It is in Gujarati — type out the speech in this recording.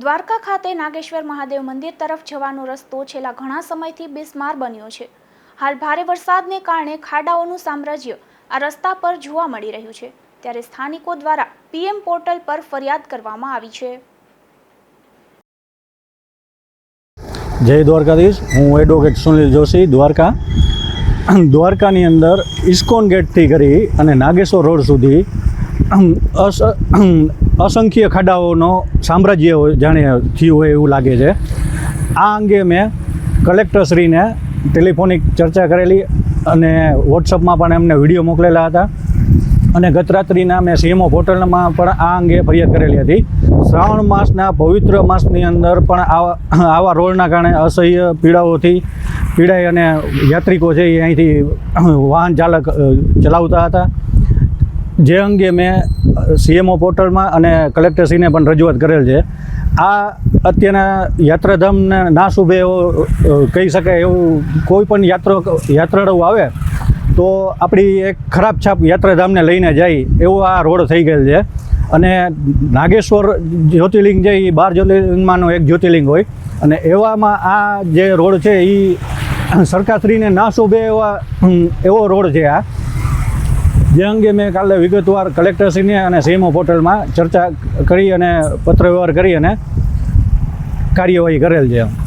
દ્વારકા ખાતે નાગેશ્વર મહાદેવ મંદિર તરફ જવાનો રસ્તો છેલ્લા ઘણા સમયથી બિસ્માર બન્યો છે. હાલ ભારે વરસાદને કારણે ખાડાઓનું સામ્રાજ્ય આ રસ્તા પર જોવા મળી રહ્યું છે. ત્યારે સ્થાનિકો દ્વારા પીએમ પોર્ટલ પર ફરિયાદ કરવામાં આવી છે. જય દ્વારકાધીશ. હું એડવોકેટ સુનિલ જોશી, દ્વારકા. દ્વારકાની અંદર ઇસ્કોન ગેટથી કરી અને નાગેશ્વર રોડ સુધી અસંખ્ય ખાડાઓનો સામ્રાજ્ય જાણે થયું હોય એવું લાગે છે. આ અંગે મેં કલેક્ટરશ્રીને ટેલિફોનિક ચર્ચા કરેલી અને વોટ્સઅપમાં પણ એમને વીડિયો મોકલેલા હતા. અને ગત રાત્રિના મેં સીએમઓ પોર્ટલમાં પણ આ અંગે ફરિયાદ કરેલી હતી. શ્રાવણ માસના પવિત્ર માસની અંદર પણ આવા આવા રોડના કારણે અસહ્ય પીડાઓથી પીડાય અને યાત્રિકો છે એ અહીંથી વાહન ચાલક ચલાવતા હતા. જે અંગે મેં સીએમઓ પોર્ટલમાં અને કલેક્ટરશ્રીને પણ રજૂઆત કરેલ છે. આ અત્યારના યાત્રાધામને ના શુભે એવો કહી શકાય એવું કોઈ પણ યાત્રા યાત્રાળુ આવે, તો આપણી એક ખરાબ છાપ યાત્રાધામને લઈને જાય એવો આ રોડ થઈ ગયેલ છે. અને નાગેશ્વર જ્યોતિર્લિંગ છે એ બાર જ્યોતિર્લિંગમાંનું એક જ્યોતિર્લિંગ હોય. અને એવામાં આ જે રોડ છે એ સરકારશ્રીને ના શોભે એવા એવો રોડ છે આ. જે અંગે મેં કાલે વિગતવાર કલેક્ટરશ્રીને અને સીએમઓ પોર્ટલમાં ચર્ચા કરી અને પત્ર વ્યવહાર કરી અને કાર્યવાહી કરેલ છે